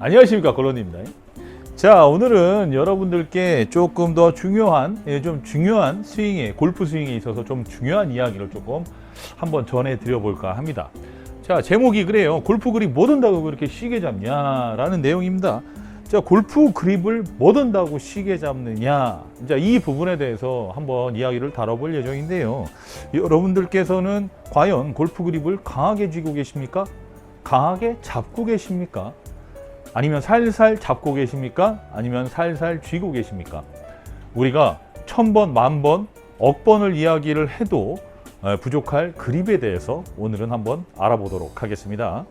안녕하십니까 골론입니다. 자 오늘은 여러분들께 조금 더 중요한 예, 좀 중요한 스윙에 골프 스윙에 있어서 좀 중요한 이야기를 조금 한번 전해 드려 볼까 합니다. 자 제목이 그래요. 골프 그립 못 온다고 그렇게 쉬게 잡냐 라는 내용입니다. 자 골프 그립을 못 온다고 쉬게 잡느냐. 자이 부분에 대해서 한번 이야기를 다뤄볼 예정인데요. 여러분들께서는 과연 골프 그립을 강하게 쥐고 계십니까? 강하게 잡고 계십니까? 아니면 살살 잡고 계십니까? 아니면 살살 쥐고 계십니까? 우리가 천 번, 만 번, 억 번을 이야기를 해도 어, 부족할 그립에 대해서 오늘은 한번 알아보도록 하겠습니다.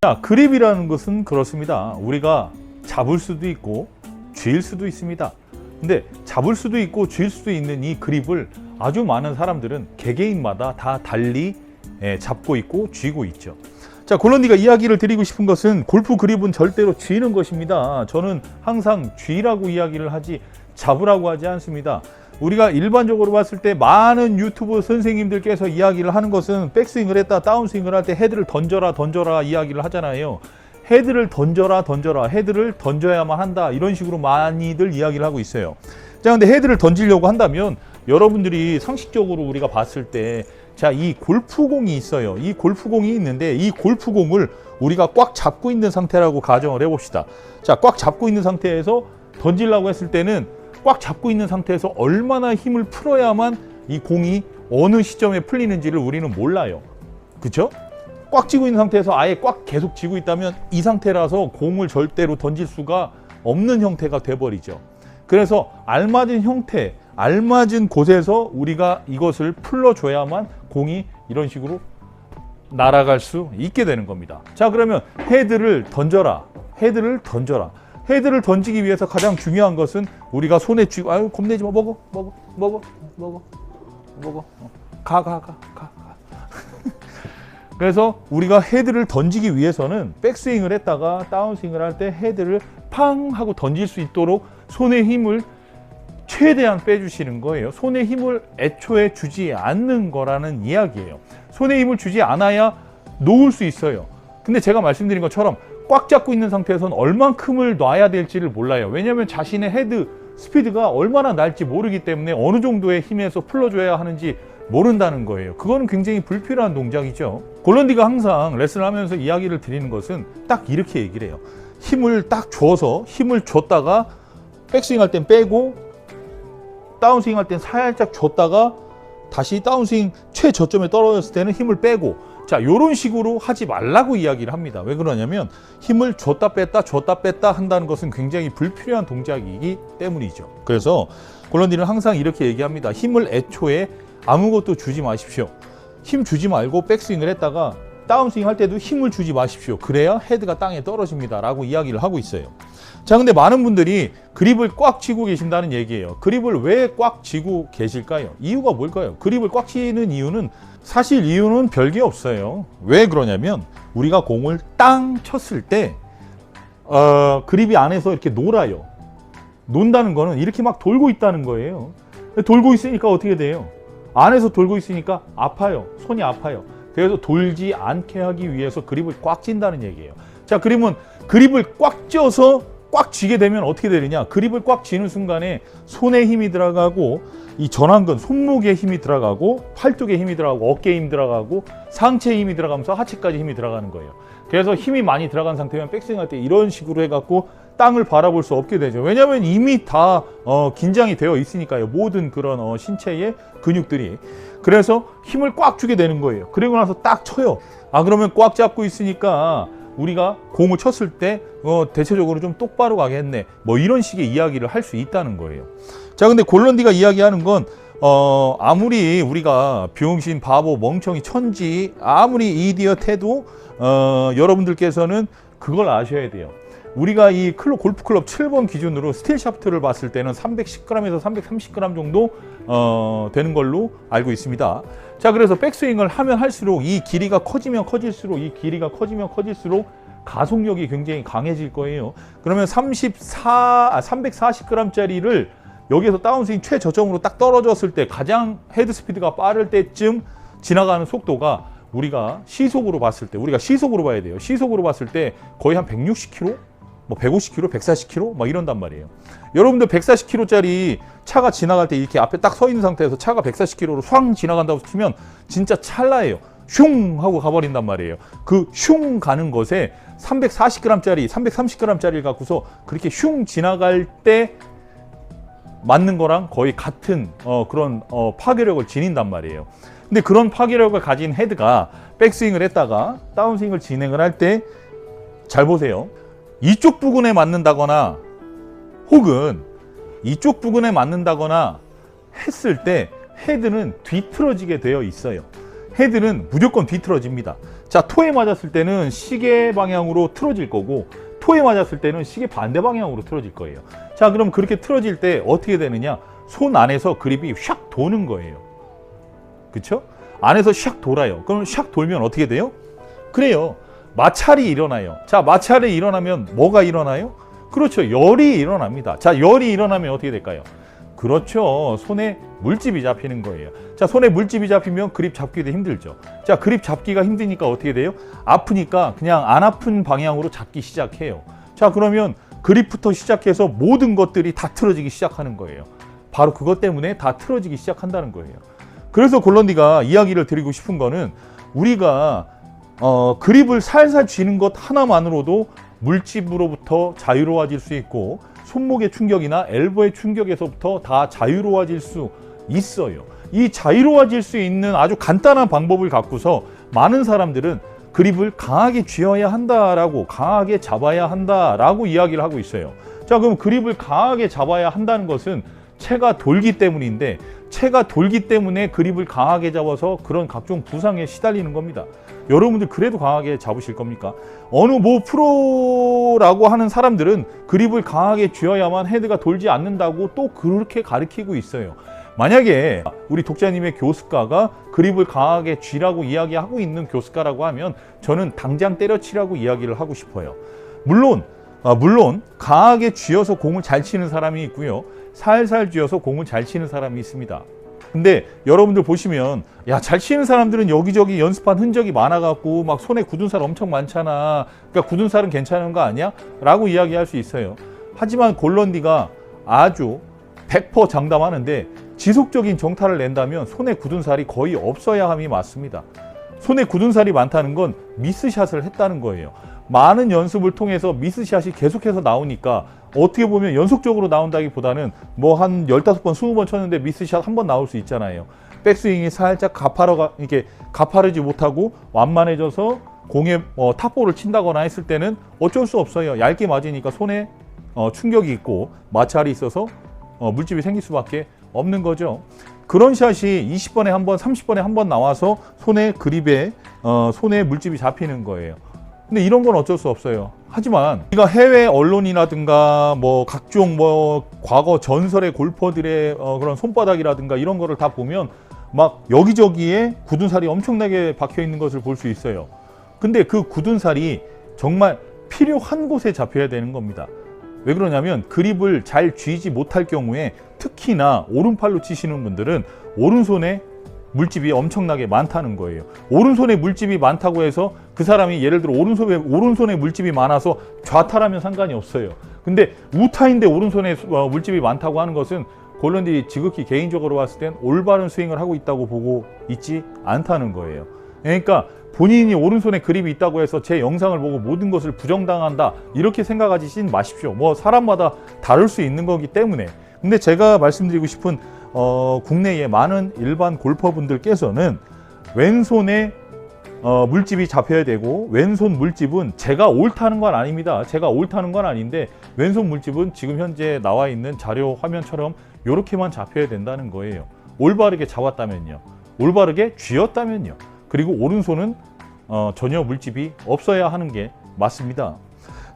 자, 그립이라는 것은 그렇습니다. 우리가 잡을 수도 있고 쥘 수도 있습니다. 근데 잡을 수도 있고 쥘 수도 있는 이 그립을 아주 많은 사람들은 개개인마다 다 달리 예, 잡고 있고 쥐고 있죠. 자, 골런디가 이야기를 드리고 싶은 것은 골프 그립은 절대로 쥐는 것입니다. 저는 항상 쥐라고 이야기를 하지 잡으라고 하지 않습니다. 우리가 일반적으로 봤을 때 많은 유튜브 선생님들께서 이야기를 하는 것은 백스윙을 했다 다운스윙을 할 때 헤드를 던져라 던져라 이야기를 하잖아요. 헤드를 던져라 던져라 헤드를 던져야만 한다 이런 식으로 많이들 이야기를 하고 있어요. 자 근데 헤드를 던지려고 한다면 여러분들이 상식적으로 우리가 봤을 때 자 이 골프공이 있어요. 이 골프공이 있는데 이 골프공을 우리가 꽉 잡고 있는 상태라고 가정을 해봅시다. 자 꽉 잡고 있는 상태에서 던지려고 했을 때는 꽉 잡고 있는 상태에서 얼마나 힘을 풀어야만 이 공이 어느 시점에 풀리는지를 우리는 몰라요. 그쵸? 꽉 쥐고 있는 상태에서 아예 꽉 계속 쥐고 있다면 이 상태라서 공을 절대로 던질 수가 없는 형태가 돼버리죠. 그래서 알맞은 형태, 알맞은 곳에서 우리가 이것을 풀러줘야만 공이 이런 식으로 날아갈 수 있게 되는 겁니다. 자, 그러면 헤드를 던져라. 헤드를 던져라. 헤드를 던지기 위해서 가장 중요한 것은 우리가 손에 쥐고 아유 겁내지 마 먹어 먹어 먹어 먹어 먹어 가 가 가 가. 그래서 우리가 헤드를 던지기 위해서는 백스윙을 했다가 다운스윙을 할 때 헤드를 팡 하고 던질 수 있도록 손의 힘을 최대한 빼주시는 거예요. 손에 힘을 애초에 주지 않는 거라는 이야기예요. 손에 힘을 주지 않아야 놓을 수 있어요. 근데 제가 말씀드린 것처럼 꽉 잡고 있는 상태에서는 얼만큼을 놔야 될지를 몰라요. 왜냐하면 자신의 헤드 스피드가 얼마나 날지 모르기 때문에 어느 정도의 힘에서 풀어줘야 하는지 모른다는 거예요. 그거는 굉장히 불필요한 동작이죠. 골런디가 항상 레슨을 하면서 이야기를 드리는 것은 딱 이렇게 얘기를 해요. 힘을 딱 줘서 힘을 줬다가 백스윙 할 땐 빼고 다운스윙 할 땐 살짝 줬다가 다시 다운스윙 최저점에 떨어졌을 때는 힘을 빼고. 자 요런 식으로 하지 말라고 이야기를 합니다. 왜 그러냐면 힘을 줬다 뺐다 줬다 뺐다 한다는 것은 굉장히 불필요한 동작이기 때문이죠. 그래서 골런디는 항상 이렇게 얘기합니다. 힘을 애초에 아무것도 주지 마십시오. 힘 주지 말고 백스윙을 했다가 다운스윙 할 때도 힘을 주지 마십시오 그래야 헤드가 땅에 떨어집니다 라고 이야기를 하고 있어요 자, 근데 많은 분들이 그립을 꽉 쥐고 계신다는 얘기예요. 그립을 왜 꽉 쥐고 계실까요? 이유가 뭘까요? 그립을 꽉 쥐는 이유는 사실 이유는 별게 없어요. 왜 그러냐면 우리가 공을 땅 쳤을 때 어, 그립이 안에서 이렇게 놀아요. 논다는 거는 이렇게 막 돌고 있다는 거예요. 돌고 있으니까 어떻게 돼요? 안에서 돌고 있으니까 아파요. 손이 아파요. 그래서 돌지 않게 하기 위해서 그립을 꽉 찐다는 얘기예요. 자, 그림은 그립을 꽉 쪄서 꽉 쥐게 되면 어떻게 되느냐? 그립을 꽉 쥐는 순간에 손에 힘이 들어가고 이 전완근 손목에 힘이 들어가고 팔뚝에 힘이 들어가고 어깨에 힘이 들어가고 상체에 힘이 들어가면서 하체까지 힘이 들어가는 거예요. 그래서 힘이 많이 들어간 상태면 백스윙 할 때 이런 식으로 해갖고 땅을 바라볼 수 없게 되죠. 왜냐하면 이미 다 어, 긴장이 되어 있으니까요. 모든 그런 어, 신체의 근육들이. 그래서 힘을 꽉 주게 되는 거예요. 그리고 나서 딱 쳐요. 아 그러면 꽉 잡고 있으니까 우리가 공을 쳤을 때 어, 대체적으로 좀 똑바로 가겠네. 뭐 이런 식의 이야기를 할 수 있다는 거예요. 자, 근데 골런디가 이야기하는 건 어, 아무리 우리가 병신, 바보, 멍청이, 천지, 아무리 이디엇 해도 어, 여러분들께서는 그걸 아셔야 돼요. 우리가 이 클로 골프 클럽 7번 기준으로 스틸 샤프트를 봤을 때는 310g에서 330g 정도 어, 되는 걸로 알고 있습니다. 자, 그래서 백스윙을 하면 할수록 이 길이가 커지면 커질수록 이 길이가 커지면 커질수록 가속력이 굉장히 강해질 거예요. 그러면 34, 아, 340g짜리를 여기에서 다운스윙 최저점으로 딱 떨어졌을 때 가장 헤드 스피드가 빠를 때쯤 지나가는 속도가 우리가 시속으로 봤을 때 우리가 시속으로 봐야 돼요. 시속으로 봤을 때 거의 한 160km, 뭐 150km, 140km 막 이런단 말이에요. 여러분들 140km짜리 차가 지나갈 때 이렇게 앞에 딱 서 있는 상태에서 차가 140km로 swang 지나간다고 치면 진짜 찰나예요. 슝 하고 가버린단 말이에요. 그 슝 가는 것에 340g짜리, 330g짜리를 갖고서 그렇게 슝 지나갈 때 맞는 거랑 거의 같은 어, 그런 어, 파괴력을 지닌단 말이에요. 근데 그런 파괴력을 가진 헤드가 백스윙을 했다가 다운스윙을 진행을 할 때 잘 보세요. 이쪽 부근에 맞는다거나 혹은 이쪽 부근에 맞는다거나 했을 때 헤드는 뒤틀어지게 되어 있어요. 헤드는 무조건 뒤틀어집니다. 자, 토에 맞았을 때는 시계 방향으로 틀어질 거고 토에 맞았을 때는 시계 반대 방향으로 틀어질 거예요. 자, 그럼 그렇게 틀어질 때 어떻게 되느냐? 손 안에서 그립이 샥 도는 거예요. 그쵸? 안에서 샥 돌아요. 그럼 샥 돌면 어떻게 돼요? 그래요. 마찰이 일어나요. 자, 마찰이 일어나면 뭐가 일어나요? 그렇죠. 열이 일어납니다. 자, 열이 일어나면 어떻게 될까요? 그렇죠. 손에 물집이 잡히는 거예요. 자, 손에 물집이 잡히면 그립 잡기도 힘들죠. 자, 그립 잡기가 힘드니까 어떻게 돼요? 아프니까 그냥 안 아픈 방향으로 잡기 시작해요. 자, 그러면 그립부터 시작해서 모든 것들이 다 틀어지기 시작하는 거예요. 바로 그것 때문에 다 틀어지기 시작한다는 거예요. 그래서 골런디가 이야기를 드리고 싶은 거는 우리가 어, 그립을 살살 쥐는 것 하나만으로도 물집으로부터 자유로워질 수 있고 손목의 충격이나 엘보의 충격에서부터 다 자유로워질 수 있어요. 이 자유로워질 수 있는 아주 간단한 방법을 갖고서 많은 사람들은 그립을 강하게 쥐어야 한다라고 강하게 잡아야 한다라고 이야기를 하고 있어요. 자, 그럼 그립을 강하게 잡아야 한다는 것은 채가 돌기 때문인데 채가 돌기 때문에 그립을 강하게 잡아서 그런 각종 부상에 시달리는 겁니다. 여러분들 그래도 강하게 잡으실 겁니까? 어느 뭐 프로라고 하는 사람들은 그립을 강하게 쥐어야만 헤드가 돌지 않는다고 또 그렇게 가르치고 있어요. 만약에 우리 독자님의 교습가가 그립을 강하게 쥐라고 이야기하고 있는 교습가라고 하면 저는 당장 때려치라고 이야기를 하고 싶어요. 물론 아, 물론 강하게 쥐어서 공을 잘 치는 사람이 있고요. 살살 쥐어서 공을 잘 치는 사람이 있습니다. 근데 여러분들 보시면 야 잘 치는 사람들은 여기저기 연습한 흔적이 많아갖고 막 손에 굳은 살 엄청 많잖아. 그러니까 굳은 살은 괜찮은 거 아니야? 라고 이야기할 수 있어요. 하지만 골런디가 아주 100% 장담하는데 지속적인 정타를 낸다면 손에 굳은 살이 거의 없어야 함이 맞습니다. 손에 굳은 살이 많다는 건 미스샷을 했다는 거예요. 많은 연습을 통해서 미스샷이 계속해서 나오니까 어떻게 보면 연속적으로 나온다기보다는 뭐한 15번, 20번 쳤는데 미스샷 한 번 나올 수 있잖아요. 백스윙이 살짝 가파르가 이렇게 가파르지 못하고 완만해져서 공에 어, 탑볼을 친다거나 했을 때는 어쩔 수 없어요. 얇게 맞으니까 손에 어, 충격이 있고 마찰이 있어서 어, 물집이 생길 수밖에 없는 거죠. 그런 샷이 20번에 한 번, 30번에 한 번 나와서 손에 그립에 어, 손에 물집이 잡히는 거예요. 근데 이런 건 어쩔 수 없어요. 하지만 우리가 해외 언론이라든가 뭐 각종 뭐 과거 전설의 골퍼들의 어, 그런 손바닥이라든가 이런 거를 다 보면 막 여기저기에 굳은 살이 엄청나게 박혀 있는 것을 볼 수 있어요. 근데 그 굳은 살이 정말 필요한 곳에 잡혀야 되는 겁니다. 왜 그러냐면 그립을 잘 쥐지 못할 경우에 특히나 오른팔로 치시는 분들은 오른손에 물집이 엄청나게 많다는 거예요. 오른손에 물집이 많다고 해서 그 사람이 예를 들어 오른손에 오른손에 물집이 많아서 좌타라면 상관이 없어요. 근데 우타인데 오른손에 수- 어, 물집이 많다고 하는 것은 골런디 지극히 개인적으로 봤을 땐 올바른 스윙을 하고 있다고 보고 있지 않다는 거예요. 그러니까 본인이 오른손에 그립이 있다고 해서 제 영상을 보고 모든 것을 부정당한다 이렇게 생각하지 마십시오. 뭐 사람마다 다를 수 있는 거기 때문에. 근데 제가 말씀드리고 싶은 어, 국내의 많은 일반 골퍼분들께서는 왼손에 어, 물집이 잡혀야 되고 왼손 물집은 제가 옳다는 건 아닙니다. 제가 옳다는 건 아닌데 왼손 물집은 지금 현재 나와 있는 자료 화면처럼 이렇게만 잡혀야 된다는 거예요. 올바르게 잡았다면요. 올바르게 쥐었다면요. 그리고 오른손은 어, 전혀 물집이 없어야 하는 게 맞습니다.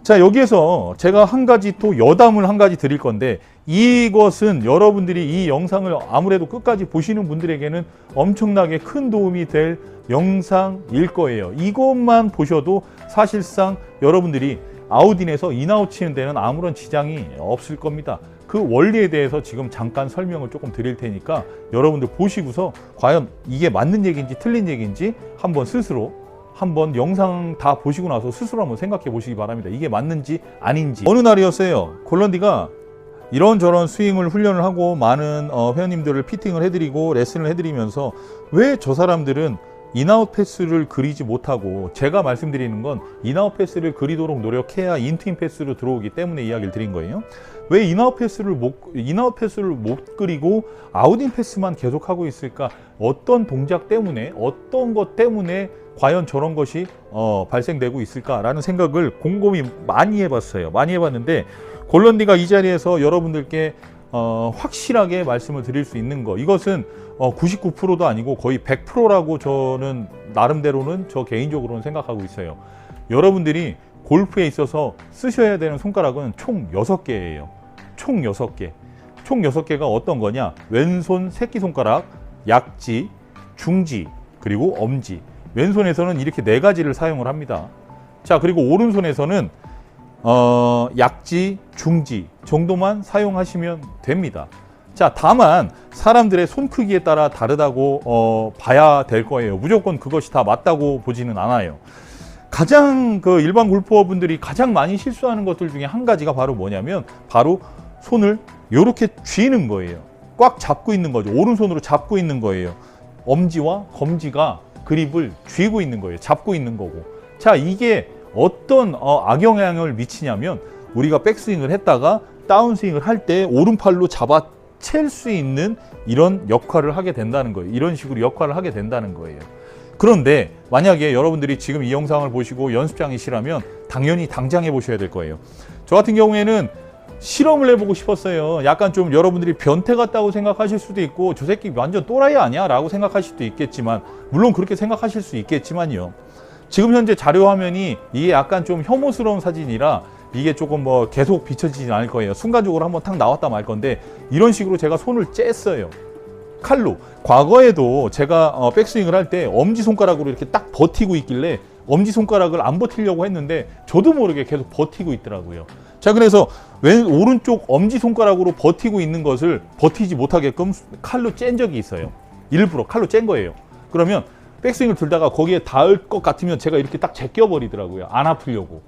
자 여기에서 제가 한 가지 또 여담을 한 가지 드릴 건데 이것은 여러분들이 이 영상을 아무래도 끝까지 보시는 분들에게는 엄청나게 큰 도움이 될 영상일 거예요. 이것만 보셔도 사실상 여러분들이 아웃인에서 인아웃 치는 데는 아무런 지장이 없을 겁니다. 그 원리에 대해서 지금 잠깐 설명을 조금 드릴 테니까 여러분들 보시고서 과연 이게 맞는 얘기인지 틀린 얘기인지 한번 스스로 한번 영상 다 보시고 나서 스스로 한번 생각해 보시기 바랍니다. 이게 맞는지 아닌지. 어느 날이었어요. 콜런디가 이런저런 스윙을 훈련을 하고 많은 어, 회원님들을 피팅을 해드리고 레슨을 해드리면서 왜 저 사람들은 인아웃 패스를 그리지 못하고 제가 말씀드리는 건 인아웃 패스를 그리도록 노력해야 인트인 패스로 들어오기 때문에 이야기를 드린 거예요. 왜 인아웃 패스를 못 인아웃 패스를 못 그리고 아웃인 패스만 계속 하고 있을까? 어떤 동작 때문에 어떤 것 때문에 과연 저런 것이 어, 발생되고 있을까라는 생각을 곰곰이 많이 해봤어요. 많이 해봤는데 골런디가 이 자리에서 여러분들께 어, 확실하게 말씀을 드릴 수 있는 거 이것은 어, 99%도 아니고 거의 100%라고 저는 나름대로는 저 개인적으로는 생각하고 있어요. 여러분들이 골프에 있어서 쓰셔야 되는 손가락은 총 6개예요. 총 6개. 총 6개가 어떤 거냐? 왼손 새끼손가락, 약지, 중지, 그리고 엄지. 왼손에서는 이렇게 네 가지를 사용을 합니다. 자, 그리고 오른손에서는 어, 약지, 중지 정도만 사용하시면 됩니다. 자, 다만 사람들의 손 크기에 따라 다르다고 어, 봐야 될 거예요. 무조건 그것이 다 맞다고 보지는 않아요. 가장 그 일반 골퍼분들이 가장 많이 실수하는 것들 중에 한 가지가 바로 뭐냐면 바로 손을 이렇게 쥐는 거예요. 꽉 잡고 있는 거죠. 오른손으로 잡고 있는 거예요. 엄지와 검지가 그립을 쥐고 있는 거예요. 잡고 있는 거고. 자, 이게 어떤 어, 악영향을 미치냐면 우리가 백스윙을 했다가 다운스윙을 할 때 오른팔로 잡아 챌 수 있는 이런 역할을 하게 된다는 거예요. 이런 식으로 역할을 하게 된다는 거예요. 그런데 만약에 여러분들이 지금 이 영상을 보시고 연습장이시라면 당연히 당장 해보셔야 될 거예요. 저 같은 경우에는 실험을 해보고 싶었어요. 약간 좀 여러분들이 변태 같다고 생각하실 수도 있고 저 새끼 완전 또라이 아니야? 라고 생각하실 수도 있겠지만 물론 그렇게 생각하실 수 있겠지만요. 지금 현재 자료 화면이 이게 약간 좀 혐오스러운 사진이라 이게 조금 뭐 계속 비춰지진 않을 거예요. 순간적으로 한번 탁 나왔다 말 건데 이런 식으로 제가 손을 쬐어요. 칼로. 과거에도 제가 어, 백스윙을 할 때 엄지손가락으로 이렇게 딱 버티고 있길래 엄지손가락을 안 버티려고 했는데 저도 모르게 계속 버티고 있더라고요. 자, 그래서 왼, 오른쪽 엄지손가락으로 버티고 있는 것을 버티지 못하게끔 칼로 짠 적이 있어요. 일부러 칼로 짠 거예요. 그러면 백스윙을 들다가 거기에 닿을 것 같으면 제가 이렇게 딱 제껴버리더라고요. 안 아프려고.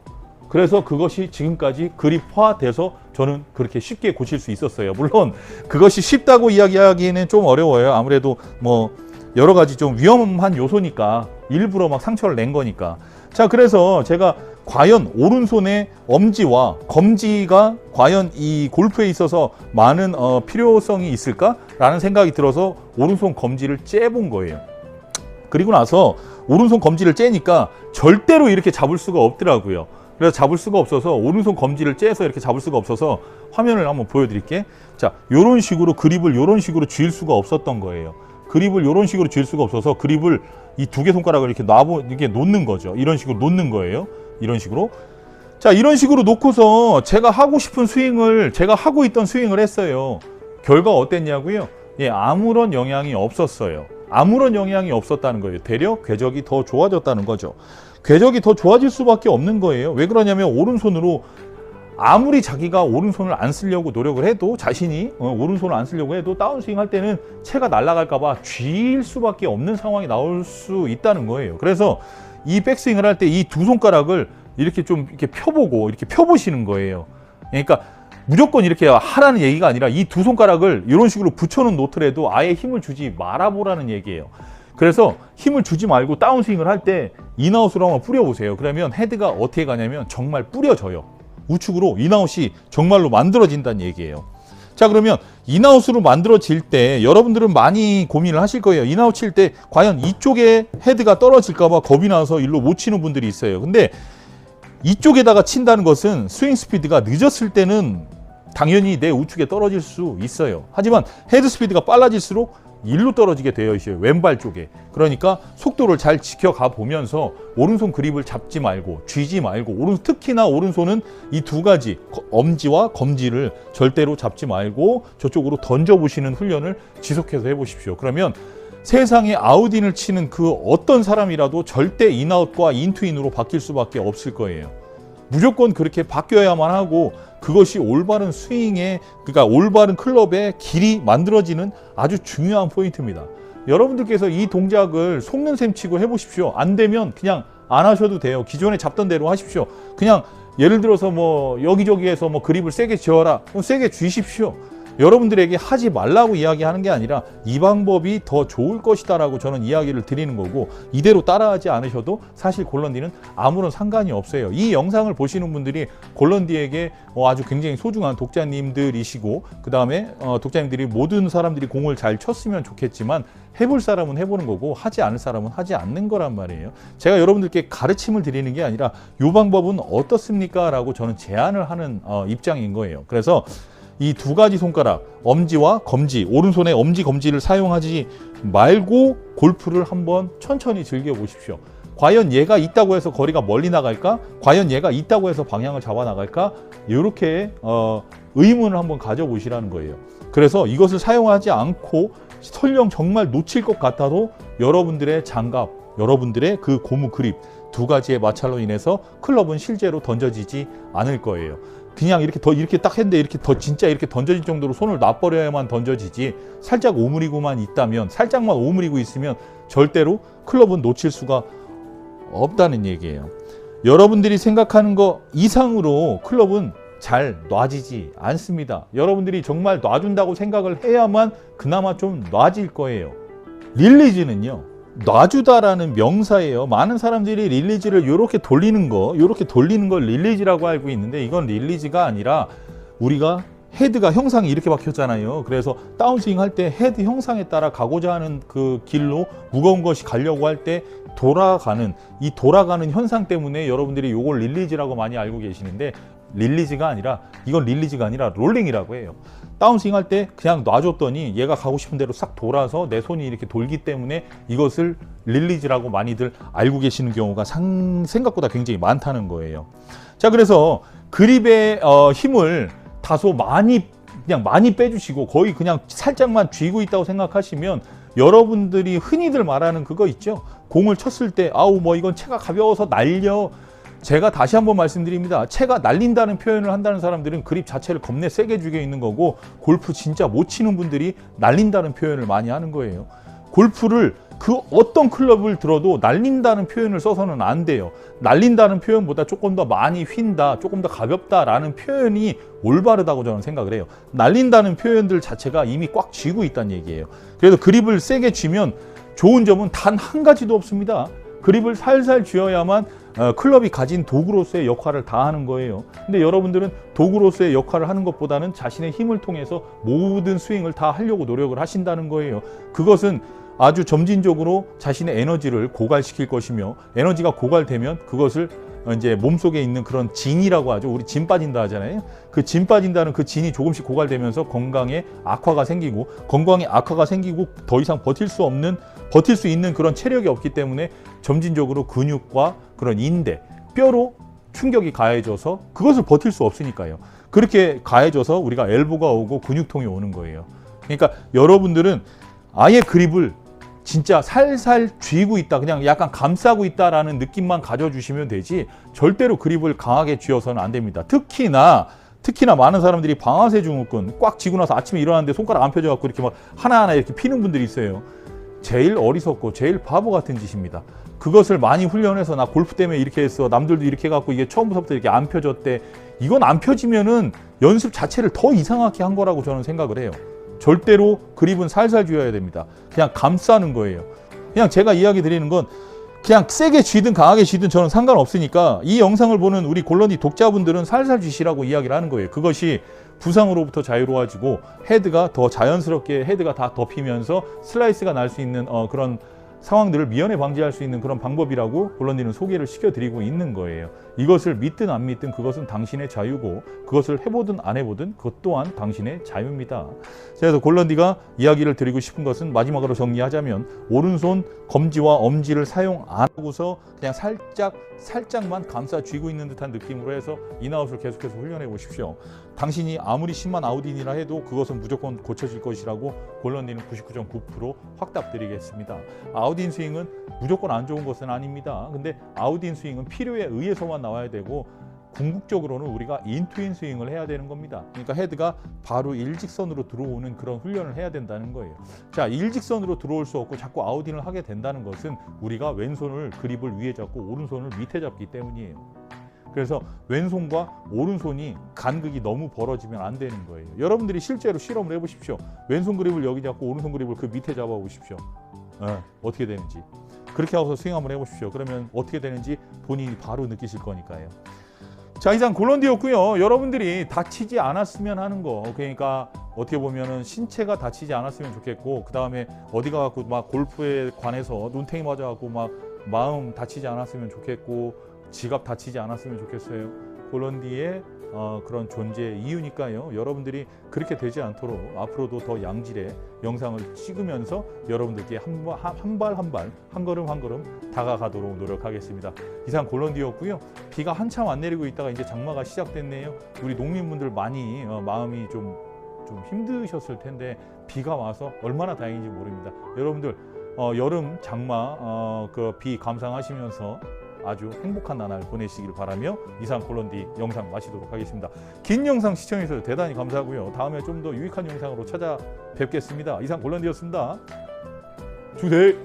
그래서 그것이 지금까지 그립화돼서 저는 그렇게 쉽게 고칠 수 있었어요. 물론 그것이 쉽다고 이야기하기에는 좀 어려워요. 아무래도 뭐 여러 가지 좀 위험한 요소니까 일부러 막 상처를 낸 거니까. 자, 그래서 제가 과연 오른손의 엄지와 검지가 과연 이 골프에 있어서 많은 어, 필요성이 있을까라는 생각이 들어서 오른손 검지를 째본 거예요. 그리고 나서 오른손 검지를 째니까 절대로 이렇게 잡을 수가 없더라고요. 그래서 잡을 수가 없어서 오른손 검지를 째서 이렇게 잡을 수가 없어서 화면을 한번 보여드릴게. 자, 요런 식으로 그립을 요런 식으로 쥘 수가 없었던 거예요. 그립을 요런 식으로 쥘 수가 없어서 그립을 이 두 개 손가락을 이렇게 놔보 이렇게 놓는 거죠. 이런 식으로 놓는 거예요. 이런 식으로. 자, 이런 식으로 놓고서 제가 하고 싶은 스윙을 제가 하고 있던 스윙을 했어요. 결과 어땠냐고요? 예, 아무런 영향이 없었어요. 아무런 영향이 없었다는 거예요. 되려 궤적이 더 좋아졌다는 거죠. 궤적이 더 좋아질 수밖에 없는 거예요. 왜 그러냐면 오른손으로 아무리 자기가 오른손을 안 쓰려고 노력을 해도 자신이 어, 오른손을 안 쓰려고 해도 다운스윙 할 때는 채가 날아갈까 봐 쥐일 수밖에 없는 상황이 나올 수 있다는 거예요. 그래서 이 백스윙을 할 때 이 두 손가락을 이렇게 좀 이렇게 펴보고 이렇게 펴보시는 거예요. 그러니까 무조건 이렇게 하라는 얘기가 아니라 이 두 손가락을 이런 식으로 붙여놓은 노트라도 아예 힘을 주지 말아보라는 얘기예요. 그래서 힘을 주지 말고 다운스윙을 할 때 인아웃으로 한번 뿌려보세요. 그러면 헤드가 어떻게 가냐면 정말 뿌려져요. 우측으로 인아웃이 정말로 만들어진다는 얘기예요. 자 그러면 인아웃으로 만들어질 때 여러분들은 많이 고민을 하실 거예요. 인아웃 칠 때 과연 이쪽에 헤드가 떨어질까 봐 겁이 나서 일로 못 치는 분들이 있어요. 근데 이쪽에다가 친다는 것은 스윙 스피드가 늦었을 때는 당연히 내 우측에 떨어질 수 있어요. 하지만 헤드 스피드가 빨라질수록 일로 떨어지게 되어 있어요. 왼발 쪽에. 그러니까 속도를 잘 지켜가 보면서 오른손 그립을 잡지 말고 쥐지 말고 오른 특히나 오른손은 이 두 가지 거- 엄지와 검지를 절대로 잡지 말고 저쪽으로 던져 보시는 훈련을 지속해서 해 보십시오. 그러면 세상에 아웃인을 치는 그 어떤 사람이라도 절대 인아웃과 인투인으로 바뀔 수밖에 없을 거예요. 무조건 그렇게 바뀌어야만 하고 그것이 올바른 스윙의 그러니까 올바른 클럽의 길이 만들어지는 아주 중요한 포인트입니다. 여러분들께서 이 동작을 속는 셈 치고 해보십시오. 안 되면 그냥 안 하셔도 돼요. 기존에 잡던 대로 하십시오. 그냥 예를 들어서 뭐 여기저기에서 뭐 그립을 세게 지어라. 그럼 세게 쥐십시오. 여러분들에게 하지 말라고 이야기하는 게 아니라 이 방법이 더 좋을 것이다라고 저는 이야기를 드리는 거고 이대로 따라하지 않으셔도 사실 골런디는 아무런 상관이 없어요. 이 영상을 보시는 분들이 골런디에게 어, 아주 굉장히 소중한 독자님들이시고 그 다음에 어, 독자님들이 모든 사람들이 공을 잘 쳤으면 좋겠지만 해볼 사람은 해보는 거고 하지 않을 사람은 하지 않는 거란 말이에요. 제가 여러분들께 가르침을 드리는 게 아니라 이 방법은 어떻습니까? 라고 저는 제안을 하는 어, 입장인 거예요. 그래서 이 두 가지 손가락, 엄지와 검지, 오른손에 엄지, 검지를 사용하지 말고 골프를 한번 천천히 즐겨 보십시오. 과연 얘가 있다고 해서 거리가 멀리 나갈까? 과연 얘가 있다고 해서 방향을 잡아 나갈까? 이렇게 어, 의문을 한번 가져보시라는 거예요. 그래서 이것을 사용하지 않고 설령 정말 놓칠 것 같아도 여러분들의 장갑, 여러분들의 그 고무 그립 두 가지의 마찰로 인해서 클럽은 실제로 던져지지 않을 거예요. 그냥 이렇게 더 이렇게 딱 했는데 이렇게 더 진짜 이렇게 던져질 정도로 손을 놔버려야만 던져지지 살짝 오므리고만 있다면 살짝만 오므리고 있으면 절대로 클럽은 놓칠 수가 없다는 얘기예요. 여러분들이 생각하는 거 이상으로 클럽은 잘 놔지지 않습니다. 여러분들이 정말 놔준다고 생각을 해야만 그나마 좀 놔질 거예요. 릴리즈는요. 놔주다라는 명사예요. 많은 사람들이 릴리즈를 이렇게 돌리는 거, 이렇게 돌리는 걸 릴리즈라고 알고 있는데 이건 릴리즈가 아니라 우리가 헤드가 형상이 이렇게 박혔잖아요. 그래서 다운스윙 할 때 헤드 형상에 따라 가고자 하는 그 길로 무거운 것이 가려고 할 때 돌아가는 이 돌아가는 현상 때문에 여러분들이 이걸 릴리즈라고 많이 알고 계시는데 릴리즈가 아니라 이건 릴리즈가 아니라 롤링이라고 해요. 다운스윙 할 때 그냥 놔줬더니 얘가 가고 싶은 대로 싹 돌아서 내 손이 이렇게 돌기 때문에 이것을 릴리즈라고 많이들 알고 계시는 경우가 상, 생각보다 굉장히 많다는 거예요. 자, 그래서 그립의 어, 힘을 다소 많이 그냥 많이 빼주시고 거의 그냥 살짝만 쥐고 있다고 생각하시면 여러분들이 흔히들 말하는 그거 있죠. 공을 쳤을 때 아우 뭐 이건 채가 가벼워서 날려 제가 다시 한번 말씀드립니다. 채가 날린다는 표현을 한다는 사람들은 그립 자체를 겁내 세게 죽여 있는 거고 골프 진짜 못 치는 분들이 날린다는 표현을 많이 하는 거예요. 골프를 그 어떤 클럽을 들어도 날린다는 표현을 써서는 안 돼요. 날린다는 표현보다 조금 더 많이 휜다, 조금 더 가볍다라는 표현이 올바르다고 저는 생각을 해요. 날린다는 표현들 자체가 이미 꽉 쥐고 있다는 얘기예요. 그래서 그립을 세게 쥐면 좋은 점은 단 한 가지도 없습니다. 그립을 살살 쥐어야만 어, 클럽이 가진 도구로서의 역할을 다 하는 거예요. 근데 여러분들은 도구로서의 역할을 하는 것보다는 자신의 힘을 통해서 모든 스윙을 다 하려고 노력을 하신다는 거예요. 그것은 아주 점진적으로 자신의 에너지를 고갈시킬 것이며 에너지가 고갈되면 그것을 이제 몸속에 있는 그런 진이라고 하죠. 우리 진 빠진다 하잖아요. 그 진 빠진다는 그 진이 조금씩 고갈되면서 건강에 악화가 생기고 건강에 악화가 생기고 더 이상 버틸 수 없는 버틸 수 있는 그런 체력이 없기 때문에 점진적으로 근육과 그런 인대, 뼈로 충격이 가해져서 그것을 버틸 수 없으니까요. 그렇게 가해져서 우리가 엘보가 오고 근육통이 오는 거예요. 그러니까 여러분들은 아예 그립을 진짜 살살 쥐고 있다, 그냥 약간 감싸고 있다라는 느낌만 가져주시면 되지 절대로 그립을 강하게 쥐어서는 안 됩니다. 특히나 특히나 많은 사람들이 방아쇠 증후군 꽉 쥐고 나서 아침에 일어났는데 손가락 안 펴져 갖고 이렇게 막 하나하나 이렇게 피는 분들이 있어요. 제일 어리석고 제일 바보 같은 짓입니다. 그것을 많이 훈련해서 나 골프 때문에 이렇게 했어. 남들도 이렇게 해갖고 이게 처음부터 이렇게 안 펴졌대. 이건 안 펴지면은 연습 자체를 더 이상하게 한 거라고 저는 생각을 해요. 절대로 그립은 살살 쥐어야 됩니다. 그냥 감싸는 거예요. 그냥 제가 이야기 드리는 건 그냥 세게 쥐든 강하게 쥐든 저는 상관없으니까 이 영상을 보는 우리 골런디 독자분들은 살살 쥐시라고 이야기를 하는 거예요. 그것이 부상으로부터 자유로워지고 헤드가 더 자연스럽게 헤드가 다 덮이면서 슬라이스가 날 수 있는 어, 그런 상황들을 미연에 방지할 수 있는 그런 방법이라고 골런디는 소개를 시켜드리고 있는 거예요. 이것을 믿든 안 믿든 그것은 당신의 자유고 그것을 해보든 안 해보든 그것 또한 당신의 자유입니다. 그래서 골런디가 이야기를 드리고 싶은 것은 마지막으로 정리하자면 오른손 검지와 엄지를 사용 안 하고서 그냥 살짝 살짝만 감싸 쥐고 있는 듯한 느낌으로 해서 인아웃을 계속해서 훈련해 보십시오. 당신이 아무리 10만 아웃인이라 해도 그것은 무조건 고쳐질 것이라고 골런디는 99.9% 확답 드리겠습니다. 아웃인 스윙은 무조건 안 좋은 것은 아닙니다. 근데 아웃인 스윙은 필요에 의해서만 나와야 되고 궁극적으로는 우리가 인투인 스윙을 해야 되는 겁니다. 그러니까 헤드가 바로 일직선으로 들어오는 그런 훈련을 해야 된다는 거예요. 자, 일직선으로 들어올 수 없고 자꾸 아웃인을 하게 된다는 것은 우리가 왼손을 그립을 위에 잡고 오른손을 밑에 잡기 때문이에요. 그래서 왼손과 오른손이 간극이 너무 벌어지면 안 되는 거예요. 여러분들이 실제로 실험을 해보십시오. 왼손 그립을 여기 잡고 오른손 그립을 그 밑에 잡아보십시오. 어, 어떻게 되는지. 그렇게 하고서 스윙 한번 해보십시오. 그러면 어떻게 되는지 본인이 바로 느끼실 거니까요. 자 이상 골런디였고요. 여러분들이 다치지 않았으면 하는 거. 그러니까 어떻게 보면은 신체가 다치지 않았으면 좋겠고 그 다음에 어디 가 갖고 막 골프에 관해서 눈탱이 맞아갖고 막 마음 다치지 않았으면 좋겠고 지갑 다치지 않았으면 좋겠어요. 골런디의 어, 그런 존재 이유니까요. 여러분들이 그렇게 되지 않도록 앞으로도 더 양질의 영상을 찍으면서 여러분들께 한 발 한 발 한 걸음 한 걸음 다가가도록 노력하겠습니다. 이상 골런디였고요. 비가 한참 안 내리고 있다가 이제 장마가 시작됐네요. 우리 농민분들 많이 어, 마음이 좀, 좀 힘드셨을 텐데 비가 와서 얼마나 다행인지 모릅니다. 여러분들 어, 여름 장마 어, 그 비 감상하시면서 아주 행복한 나날 보내시길 바라며 이상 콜론디 영상 마치도록 하겠습니다. 긴 영상 시청해주셔서 대단히 감사하고요. 다음에 좀 더 유익한 영상으로 찾아뵙겠습니다. 이상 콜론디였습니다. 주세